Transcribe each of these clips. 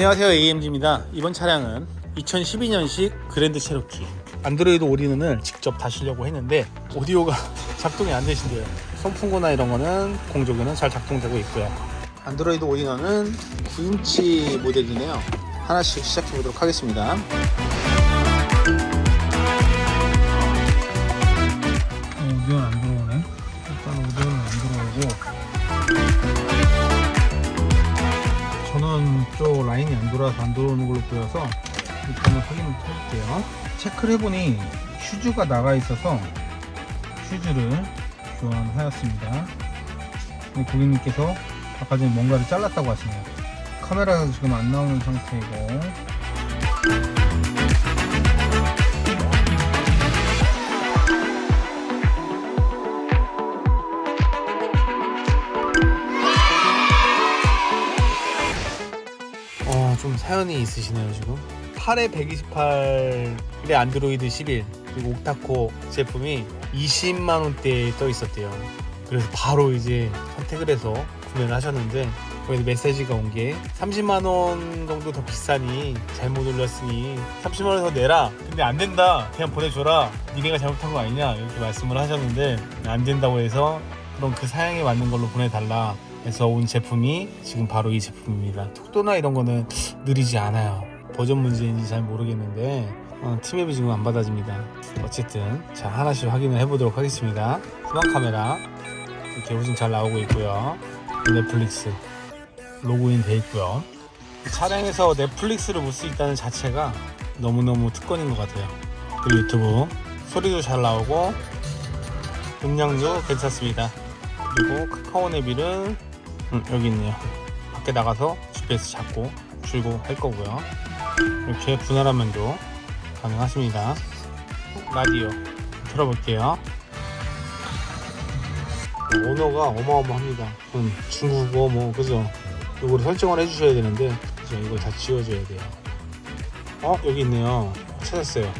안녕하세요 AMG입니다. 이번 차량은 2012년식 그랜드 체로키 안드로이드 오리는을 직접 다시려고 했는데 오디오가 작동이 안 되신대요. 선풍구나 이런 거는 공조기는 잘 작동되고 있고요. 안드로이드 오리너는 9인치 모델이네요. 하나씩 시작해 보도록 하겠습니다 쪽 라인이 안 돌아서 안 들어오는 걸로 보여서 일단은 확인을 해볼게요. 체크를 해보니 슈즈가 나가 있어서 슈즈를 교환하였습니다. 고객님께서 아까 전에 뭔가를 잘랐다고 하시네요. 카메라에서 지금 안 나오는 상태이고 어, 좀 사연이 있으시네요, 지금. 8에 128의 안드로이드 11 그리고 옥타코 제품이 20만 원대에 떠 있었대요. 그래서 바로 이제 선택을 해서 구매를 하셨는데 거기서 메시지가 온 게 30만 원 정도 더 비싸니 잘못 올렸으니 30만 원 더 내라. 근데 안 된다. 그냥 보내줘라. 니네가 잘못한 거 아니냐 이렇게 말씀을 하셨는데 안 된다고 해서 그럼 그 사양에 맞는 걸로 보내달라. 해서 온 제품이 지금 바로 이 제품입니다. 속도나 이런 거는 느리지 않아요. 버전 문제인지 잘 모르겠는데 어, 팀앱이 지금 안 받아집니다. 어쨌든 자 하나씩 확인을 해보도록 하겠습니다. 후방 카메라 이렇게 훨씬 잘 나오고 있고요. 넷플릭스 로그인 돼 있고요. 차량에서 넷플릭스를 볼 수 있다는 자체가 너무너무 특권인 것 같아요. 그리고 유튜브 소리도 잘 나오고 음량도 괜찮습니다. 그리고 카카오 내비를 음, 여기 있네요. 밖에 나가서 GPS 잡고 출고할 거고요. 이렇게 분할 화면도 가능하십니다. 라디오 들어볼게요. 어, 언어가 어마어마합니다. 음, 중국어 뭐 그죠? 이거를 설정을 해주셔야 되는데 그죠? 이걸 다 지워줘야 돼요. 어 여기 있네요. 찾았어요.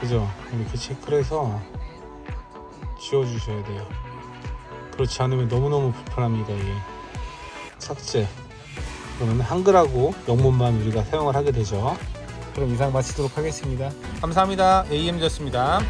그죠? 이렇게 체크를 해서 지워주셔야 돼요. 그렇지 않으면 너무너무 불편합니다 이게. 삭제. 그러면 한글하고 영문만 우리가 사용을 하게 되죠. 그럼 이상 마치도록 하겠습니다. 감사합니다. AM이었습니다